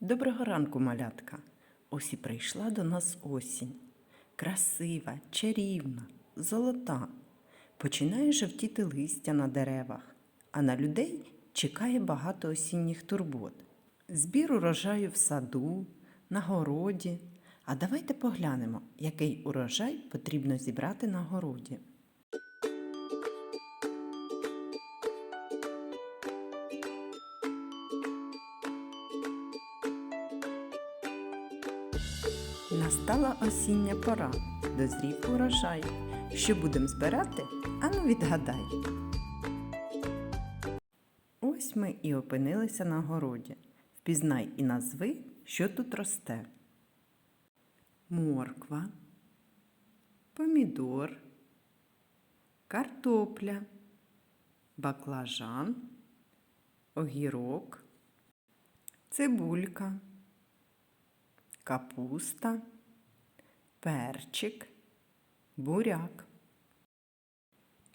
Доброго ранку, малятка. Ось і прийшла до нас осінь. Красива, чарівна, золота. Починає жовтіти листя на деревах, а на людей чекає багато осінніх турбот. Збір урожаю в саду, на городі. А давайте поглянемо, який урожай потрібно зібрати на городі. Настала осіння пора, дозрів урожай. Що будемо збирати? Ану відгадай. Ось ми і опинилися на городі. Впізнай і назви, що тут росте. Морква, помідор, картопля, баклажан, огірок, цибулька капуста, перчик, буряк.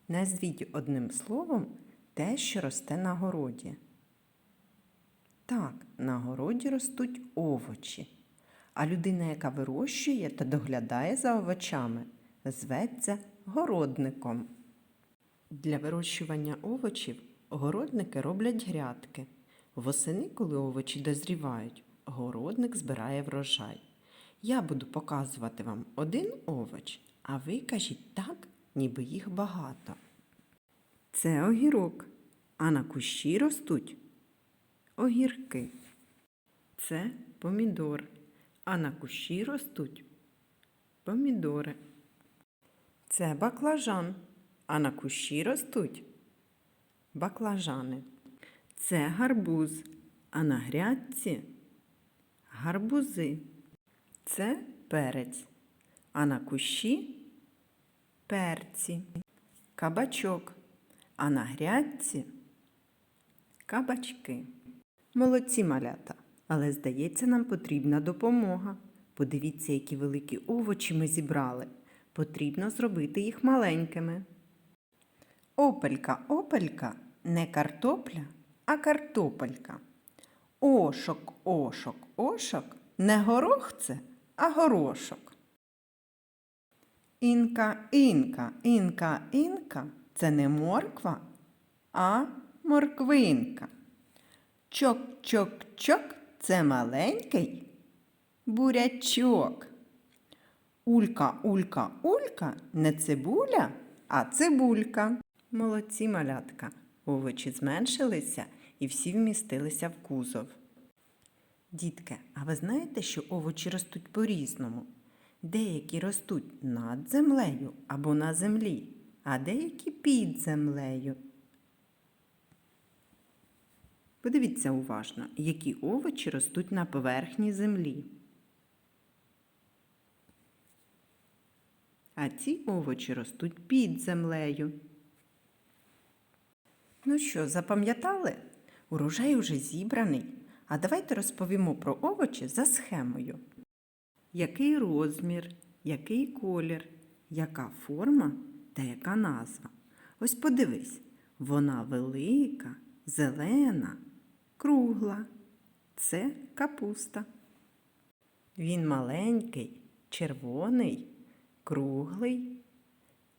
Назвіть одним словом те, що росте на городі. Так, на городі ростуть овочі, а людина, яка вирощує та доглядає за овочами, зветься городником. Для вирощування овочів городники роблять грядки. Восени, коли овочі дозрівають, городник збирає врожай. Я буду показувати вам один овоч, а ви кажіть так, ніби їх багато. Це огірок, а на кущі ростуть огірки. Це помідор, а на кущі ростуть помідори. Це баклажан, а на кущі ростуть баклажани. Це гарбуз, а на грядці гарбузи. Це перець, а на кущі перці. Кабачок, а на грядці кабачки. Молодці малята, але здається, нам потрібна допомога. Подивіться, які великі овочі ми зібрали. Потрібно зробити їх маленькими. Опелька, опелька, не картопля, а картопелька. Ошок, ошок, ошок, не горох це, а горошок. Інка, інка, інка, інка це не морква, а морквинка. Чок, чок, чок це маленький бурячок. Улька, улька, улька не цибуля, а цибулька. Молодці малятка. Овочі зменшилися і всі вмістилися в кузов. Дітки, а ви знаєте, що овочі ростуть по-різному? Деякі ростуть над землею або на землі, а деякі під землею. Подивіться уважно, які овочі ростуть на поверхні землі. А ці овочі ростуть під землею. Ну що, запам'ятали? Урожай уже зібраний. А давайте розповімо про овочі за схемою. Який розмір, який колір, яка форма та яка назва. Ось подивись, вона велика, зелена, кругла. Це капуста. Він маленький, червоний, круглий.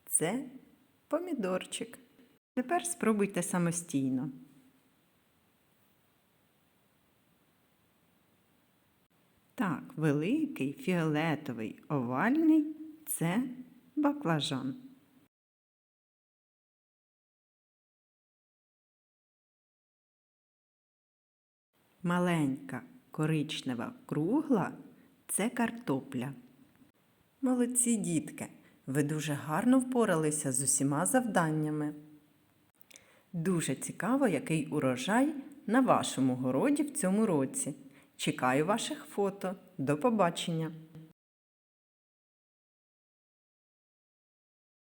Це помідорчик. Тепер спробуйте самостійно. Так, великий, фіолетовий, овальний це баклажан. Маленька, коричнева, кругла це картопля. Молодці дітки, ви дуже гарно впоралися з усіма завданнями. Дуже цікаво, який урожай на вашому городі в цьому році. Чекаю ваших фото. До побачення!